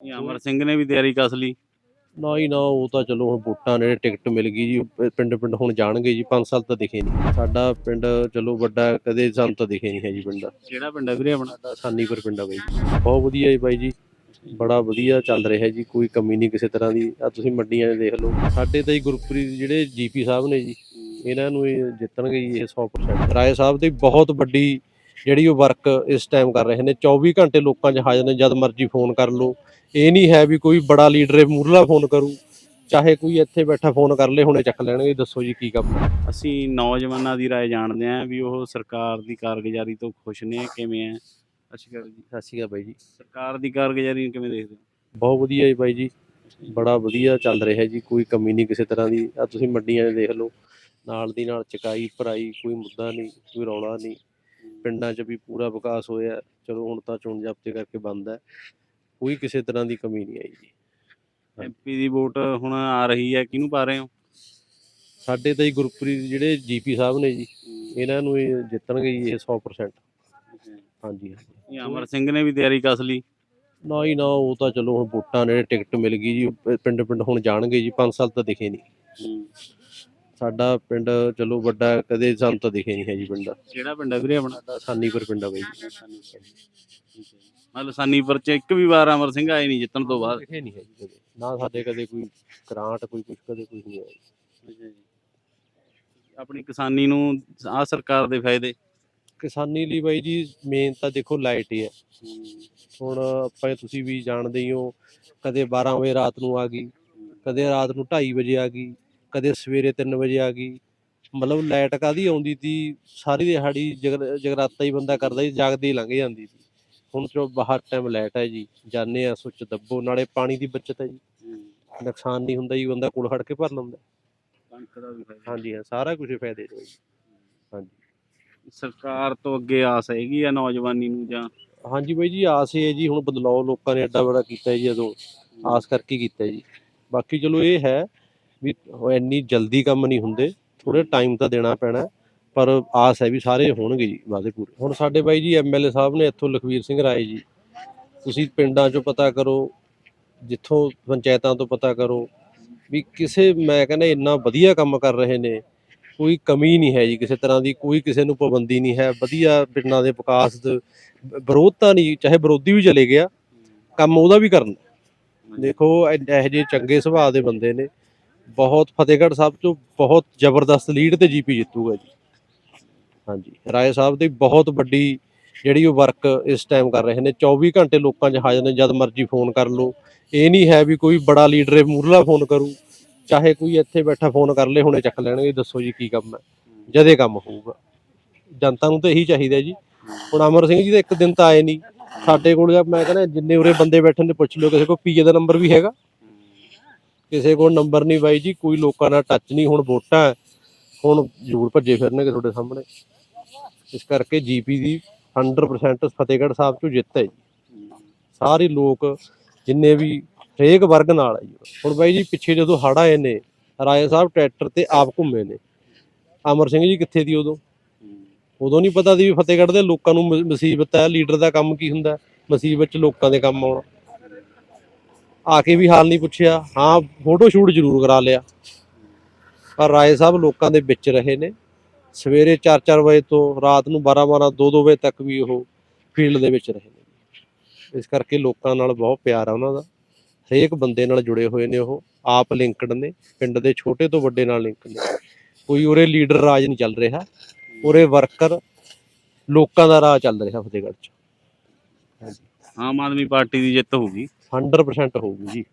ਇਹ ਅਮਰ ਸਿੰਘ ਨੇ ਵੀ ਤਿਆਰੀ ਕਸ ਲਈ? ਨਾ ਹੀ ਨਾ ਉਹ ਤਾਂ ਚਲੋ ਹੁਣ ਵੋਟਾਂ ਨੇ ਟਿਕਟ ਮਿਲ ਗਈ ਜੀ ਪਿੰਡ ਪਿੰਡ ਹੁਣ ਜਾਣਗੇ ਜੀ 5 ਸਾਲ ਤਾਂ ਦਿਖੇ ਨਹੀਂ। ਸਾਡਾ ਪਿੰਡ ਚਲੋ ਵੱਡਾ ਕਦੇ ਸਾਨੂੰ ਤਾਂ ਦਿਖੇ ਨਹੀਂ ਹੈ ਜੀ ਪਿੰਡ। ਕਿਹੜਾ ਪਿੰਡ ਹੈ ਵੀਰੇ ਆਪਣਾ? ਸਾਨੀਪੁਰ ਪਿੰਡ ਆ ਬਾਈ ਜੀ। ਬਹੁਤ ਵਧੀਆ ਜੀ ਬਾਈ ਜੀ। ਬੜਾ ਵਧੀਆ ਚੱਲ ਰਿਹਾ ਜੀ ਕੋਈ ਕਮੀ ਨਹੀਂ ਕਿਸੇ ਤਰ੍ਹਾਂ ਦੀ। ਆ ਤੁਸੀਂ ਮੰਡੀਆਂ ਦੇਖ ਲਓ। ਸਾਡੇ ਤਾਂ ਜੀ ਗੁਰਪ੍ਰੀਤ ਜਿਹੜੇ ਜੀਪੀ ਸਾਹਿਬ ਨੇ ਜੀ ਇਹਨਾਂ ਨੂੰ ਇਹ ਜਿੱਤਣਗੇ ਜੀ ਇਹ 100% ਰਾਏ ਸਾਹਿਬ ਦੀ ਬਹੁਤ ਵੱਡੀ ਜਿਹੜੀ ਉਹ ਵਰਕ ਇਸ ਟਾਈਮ ਕਰ ਰਹੇ ਨੇ। 24 ਘੰਟੇ ਲੋਕਾਂ 'ਚ ਹਾਜ਼ਰ ਨੇ ਜਦ ਮਰਜ਼ੀ ਫੋਨ ਕਰ ਲਓ। ਇਹ ਨਹੀਂ ਹੈ ਵੀ ਕੋਈ ਬੜਾ ਲੀਡਰ ਮੂਰਲਾ ਫੋਨ ਕਰੂ ਚਾਹੇ ਕੋਈ ਇੱਥੇ ਬੈਠਾ ਫੋਨ ਕਰ ਲੇ ਹੁਣੇ ਚੱਕ ਲੈਣਗੇ ਦੱਸੋ ਜੀ ਕੀ ਕੰਮ ਹੈ ਅਸੀਂ ਨੌਜਵਾਨਾਂ ਦੀ رائے ਜਾਣਦੇ ਆਂ ਵੀ ਉਹ ਸਰਕਾਰ ਦੀ ਕਾਰਗੁਜ਼ਾਰੀ ਤੋਂ ਖੁਸ਼ ਨੇ ਕਿਵੇਂ ਹੈ ਅਸ਼ਕਰ ਜੀ ਸਤਿ ਸ਼੍ਰੀ ਅਕਾਲ ਬਾਈ ਜੀ ਸਰਕਾਰ ਦੀ ਕਾਰਗੁਜ਼ਾਰੀ ਨੂੰ ਕਿਵੇਂ ਦੇਖਦੇ ਹੋ ਬਹੁਤ ਵਧੀਆ ਜੀ ਬਾਈ ਜੀ ਬੜਾ ਵਧੀਆ ਚੱਲ ਰਿਹਾ ਜੀ ਕੋਈ ਕਮੀ ਨਹੀਂ ਕਿਸੇ ਤਰ੍ਹਾਂ ਦੀ ਆ ਤੁਸੀਂ ਮੰਡੀਆਂ 'ਚ ਦੇਖ ਲਓ ਨਾਲ ਦੀ ਨਾਲ ਚਕਾਈ ਭਰਾਈ ਕੋਈ ਮੁੱਦਾ ਨਹੀਂ ਕੋਈ ਰੌਲਾ ਨਹੀਂ ਪਿੰਡਾਂ 'ਚ ਵੀ ਪੂਰਾ ਵਿਕਾਸ ਹੋਇਆ ਚਲੋ ਹੁਣ ਤਾਂ ਚੋਣ ਜਾਬਤੇ ਕਰਕੇ ਬੰਦ ਹੈ ਕੋਈ ਕਿਸੇ ਤਰ੍ਹਾਂ ਦੀ ਕਮੀ ਨਹੀਂ ਆਈ ਜੀ। ਐਮਪੀ ਦੀ ਵੋਟ ਹੁਣ ਆ ਰਹੀ ਹੈ ਕਿਹਨੂੰ ਪਾ ਰਹੇ ਹੋ? ਸਾਡੇ ਤਾਂ ਜੀ ਗੁਰਪ੍ਰੀਤ ਜਿਹੜੇ ਜੀਪੀ ਸਾਹਿਬ ਨੇ ਜੀ ਇਹਨਾਂ ਨੂੰ ਇਹ ਜਿੱਤਣਗੇ ਜੀ ਇਹ 100% ਹਾਂਜੀ ਇਹ ਅਮਰ ਸਿੰਘ ਨੇ ਵੀ ਤਿਆਰੀ ਕਸ ਲਈ। ਨਾ ਹੀ ਨਾ ਉਹ ਤਾਂ ਚਲੋ ਹੁਣ ਵੋਟਾਂ ਨੇ ਟਿਕਟ ਮਿਲ ਗਈ ਜੀ ਪਿੰਡ ਪਿੰਡ ਹੁਣ ਜਾਣਗੇ ਜੀ 5 ਸਾਲ ਤਾਂ ਦਿਖੇ ਨਹੀਂ। ਸਾਡਾ ਪਿੰਡ ਚਲੋ ਵੱਡਾ ਕਦੇ ਸਾਨੂੰ ਤਾਂ ਦਿਖੇ ਨਹੀਂ ਹੈ ਜੀ ਪਿੰਡ। ਕਿਹੜਾ ਪਿੰਡ ਹੈ ਵੀਰੇ ਆਪਣਾ? ਸਾਨੀਪੁਰ ਪਿੰਡ ਆ ਬਾਈ ਮਤਲਬ ਸਾਨੀਪੁਰ ਚ ਇੱਕ ਵੀ ਵਾਰ ਅਮਰ ਸਿੰਘ ਆਏ ਨਹੀਂ ਜਿੱਤਣ ਤੋਂ ਬਾਅਦ। ਦਿਖੇ ਨਹੀਂ ਹੈ ਜੀ ਕਦੇ। ਨਾ ਸਾਡੇ ਕਦੇ ਕੋਈ ਗ੍ਰਾਂਟ ਕੋਈ ਕੁਛ ਕਦੇ ਕੁਝ ਨਹੀਂ ਆਇਆ ਆਪਣੀ ਕਿਸਾਨੀ ਨੂੰ ਆ ਸਰਕਾਰ ਦੇ ਫਾਇਦੇ। ਕਿਸਾਨੀ ਲਈ ਬਾਈ ਜੀ ਮੇਨ ਤਾਂ ਦੇਖੋ ਲਾਈਟ ਹੀ ਹੈ। ਹੁਣ ਆਪਾਂ ਤੁਸੀਂ ਵੀ ਜਾਣਦੇ ਹੀ ਹੋ ਕਦੇ 12 ਵਜੇ ਰਾਤ ਨੂੰ ਆ ਗਈ ਕਦੇ ਰਾਤ ਨੂੰ 2:30 ਵਜੇ ਆ ਗਈ ਕਦੇ ਸਵੇਰੇ 3 ਵਜੇ ਆ ਗਈ। ਮਤਲਬ ਲਾਈਟ ਕਾਦੀ ਆਉਂਦੀ ਤੀ ਸਾਰੀ ਦਿਹਾੜੀ ਜਗਰ ਜਗਰਾਤਾ ਹੀ ਬੰਦਾ ਕਰਦਾ ਸੀ ਜਾਗਦੇ ਹੀ ਲੰਘ ਜਾਂਦੀ ਸੀ। ਹੁਣ ਚੋ ਬਾਹਰ ਟਾਈਮ ਲਾਈਟ ਹੈ ਜੀ ਜਾਣੇ ਆ ਸੁੱਚ ਦੱਬੋ ਨਾਲੇ ਪਾਣੀ ਦੀ ਬਚਤ ਹੈ ਜੀ। ਨੁਕਸਾਨ ਨਹੀਂ ਹੁੰਦਾ ਜੀ ਬੰਦਾ ਕੋਲ ਖੜ ਕੇ ਭਰ ਲੈਂਦਾ। ਕਣਕ ਦਾ ਵੀ ਫਾਇਦਾ। ਹਾਂਜੀ ਹਾਂ ਸਾਰਾ ਕੁਝ ਫਾਇਦੇ ਜੀ। ਹਾਂਜੀ। ਸਰਕਾਰ ਤੋਂ ਅੱਗੇ ਆਸ ਹੈਗੀ ਆ ਨੌਜਵਾਨੀ ਨੂੰ ਜਾਂ? ਹਾਂਜੀ ਬਾਈ ਜੀ ਆਸ ਇਹ ਹੈ ਜੀ ਹੁਣ ਬਦਲਾਅ ਲੋਕਾਂ ਨੇ ਐਡਾ ਬੜਾ ਕੀਤਾ ਜੀ ਜਦੋਂ ਆਸ ਕਰਕੇ ਕੀਤਾ ਜੀ। ਬਾਕੀ ਚਲੋ ਇਹ ਹੈ ਵੀ ਉਹ ਇੰਨੀ ਜਲਦੀ ਕੰਮ ਨਹੀਂ ਹੁੰਦੇ ਥੋੜੇ ਟਾਈਮ ਤਾਂ ਦੇਣਾ ਪੈਣਾ। ਪਰ ਆਸ ਹੈ ਵੀ ਸਾਰੇ ਹੋਣਗੇ ਜੀ ਵਾਅਦੇ ਪੂਰੇ ਹੁਣ ਸਾਡੇ ਬਾਈ ਜੀ ਐਮਐਲਏ ਸਾਹਿਬ ਨੇ ਇੱਥੋਂ ਲਖਵੀਰ ਸਿੰਘ ਰਾਏ ਜੀ, ਤੁਸੀਂ ਪਿੰਡਾਂ 'ਚੋਂ ਪਤਾ ਕਰੋ, ਜਿੱਥੋਂ ਪੰਚਾਇਤਾਂ ਤੋਂ ਪਤਾ ਕਰੋ ਵੀ ਕਿਸੇ, ਮੈਂ ਕਹਿੰਦਾ ਇੰਨਾ ਵਧੀਆ ਕੰਮ ਕਰ ਰਹੇ ਨੇ, ਕੋਈ ਕਮੀ ਨਹੀਂ ਹੈ ਜੀ ਕਿਸੇ ਤਰ੍ਹਾਂ ਦੀ, ਕੋਈ ਕਿਸੇ ਨੂੰ ਪਾਬੰਦੀ ਨਹੀਂ ਹੈ, ਵਧੀਆ ਪਿੰਡਾਂ ਦੇ ਵਿਕਾਸ ਦੇ ਵਿਰੋਧਤਾ ਨਹੀਂ, ਚਾਹੇ ਵਿਰੋਧੀ ਵੀ ਚਲੇ ਗਿਆ, ਕੰਮ ਉਹਦਾ ਵੀ ਕਰਨਾ। ਦੇਖੋ, ਇਹ- ਇਹੋ ਜਿਹੇ ਚੰਗੇ ਸੁਭਾਅ ਦੇ ਬੰਦੇ ਨੇ, ਬਹੁਤ ਫਤਿਹਗੜ੍ਹ ਸਾਹਿਬ ਤੋਂ ਬਹੁਤ ਜ਼ਬਰਦਸਤ ਲੀਡ ਤੇ ਜੀਪੀ ਜਿੱਤੂਗਾ ਜੀ। ਹਾਂਜੀ। ਰਾਏ ਸਾਹਿਬ ਦੀ ਬਹੁਤ ਵੱਡੀ ਜਿਹੜੀ ਉਹ ਵਰਕ ਇਸ ਟਾਈਮ ਕਰ ਰਹੇ ਨੇ। 24 ਘੰਟੇ ਲੋਕਾਂ 'ਚ ਹਾਜ਼ਰ ਨੇ, ਜਦ ਮਰਜ਼ੀ ਫੋਨ ਕਰ ਲਓ। ਇਹ ਨਹੀਂ ਹੈ ਵੀ ਕੋਈ ਬੜਾ ਲੀਡਰ ਮੂਰਲਾ ਫੋਨ ਕਰੂ। ਚਾਹੇ ਕੋਈ ਇੱਥੇ ਬੈਠਾ ਫੋਨ ਕਰ ਲੇ, ਹੁਣੇ ਚੱਕ ਲੈਣਗੇ, ਦੱਸੋ ਜੀ ਕੀ ਕੰਮ ਹੈ। ਜਦੇ ਕੰਮ ਹੋਊਗਾ। ਜਨਤਾ ਨੂੰ ਤਾਂ ਇਹੀ ਚਾਹੀਦਾ ਜੀ। ਹੁਣ ਅਮਰ ਸਿੰਘ ਜੀ ਤਾਂ ਇੱਕ ਦਿਨ ਤਾਂ ਆਏ ਨਹੀਂ। ਸਾਡੇ ਕੋਲ ਜਾਂ ਮੈਂ ਕਹਿੰਦਾ ਜਿੰਨੇ ਉਰੇ ਬੰਦੇ ਬੈਠੇ ਨੇ, ਪੁੱਛ ਲਿਓ। ਕਿਸੇ ਕੋਲ ਪੀਏ ਦਾ ਨੰਬਰ ਵੀ ਹੈਗਾ। ਕਿਸੇ ਕੋਲ ਨੰਬਰ ਨਹੀਂ ਬਾਈ ਜੀ। ਕੋਈ ਲੋਕਾਂ ਨਾਲ ਟੱਚ ਨਹੀਂ। ਹੁਣ ਵੋਟਾਂ ਹੁਣ ਜ਼ਰੂਰ ਭੱਜੇ ਫਿਰਨਗੇ ਤੁਹਾਡੇ ਸਾਹਮਣੇ। ਇਸ ਕਰਕੇ ਜੀਪੀ ਦੀ 100% ਫਤਿਹਗੜ੍ਹ ਸਾਹਿਬ ਚੋਂ ਜਿੱਤ ਹੈ ਜੀ। ਸਾਰੇ ਲੋਕ ਜਿੰਨੇ ਵੀ ਹਰੇਕ ਵਰਗ ਨਾਲ ਹੈ ਜੀ। ਹੁਣ ਬਾਈ ਜੀ ਪਿੱਛੇ ਜਦੋਂ ਹੜ੍ਹ ਆਏ ਨੇ ਰਾਏ ਸਾਹਿਬ ਟਰੈਕਟਰ ਤੇ ਆਪ ਘੁੰਮੇ ਨੇ। ਅਮਰ ਸਿੰਘ ਜੀ ਕਿੱਥੇ ਸੀ ਉਦੋਂ? ਉਦੋਂ ਨਹੀਂ ਪਤਾ ਸੀ ਵੀ ਫਤਿਹਗੜ੍ਹ ਦੇ ਲੋਕਾਂ ਨੂੰ ਮੁਸੀਬਤ ਹੈ, ਲੀਡਰ ਦਾ ਕੰਮ ਕੀ ਹੁੰਦਾ ਮੁਸੀਬਤ 'ਚ ਲੋਕਾਂ ਦੇ ਕੰਮ ਆਉਣਾ। ਆ ਕੇ ਵੀ ਹਾਲ ਨਹੀਂ ਪੁੱਛਿਆ। ਹਾਂ ਫੋਟੋ ਸ਼ੂਟ ਜ਼ਰੂਰ ਕਰਾ ਲਿਆ। ਪਰ ਰਾਏ ਸਾਹਿਬ ਲੋਕਾਂ ਦੇ ਵਿੱਚ ਰਹੇ ਨੇ। ਸਵੇਰੇ 4-4 ਵਜੇ ਤੋਂ ਰਾਤ ਨੂੰ 12-12 2-2 ਵਜੇ ਤੱਕ ਵੀ ਉਹ ਫੀਲਡ ਦੇ ਵਿੱਚ ਰਹੇ ਨੇ। ਇਸ ਕਰਕੇ ਲੋਕਾਂ ਨਾਲ ਬਹੁਤ ਪਿਆਰ ਆ ਉਹਨਾਂ ਦਾ। ਹਰੇਕ ਬੰਦੇ ਨਾਲ ਜੁੜੇ ਹੋਏ ਨੇ ਉਹ। ਆਪ ਲਿੰਕਡ ਨੇ ਪਿੰਡ ਦੇ ਛੋਟੇ ਤੋਂ ਵੱਡੇ ਨਾਲ ਲਿੰਕ ਨੇ। ਕੋਈ ਉਰੇ ਲੀਡਰ ਰਾਜ ਨਹੀਂ ਚੱਲ ਰਿਹਾ। ਉਰੇ ਵਰਕਰ ਲੋਕਾਂ ਦਾ ਰਾਹ ਚੱਲ ਰਿਹਾ ਫਤਿਹਗੜ੍ਹ 'ਚ। ਆਮ ਆਦਮੀ ਪਾਰਟੀ ਦੀ ਜਿੱਤ ਹੋਊਗੀ 100% ਹੋਊਗੀ ਜੀ।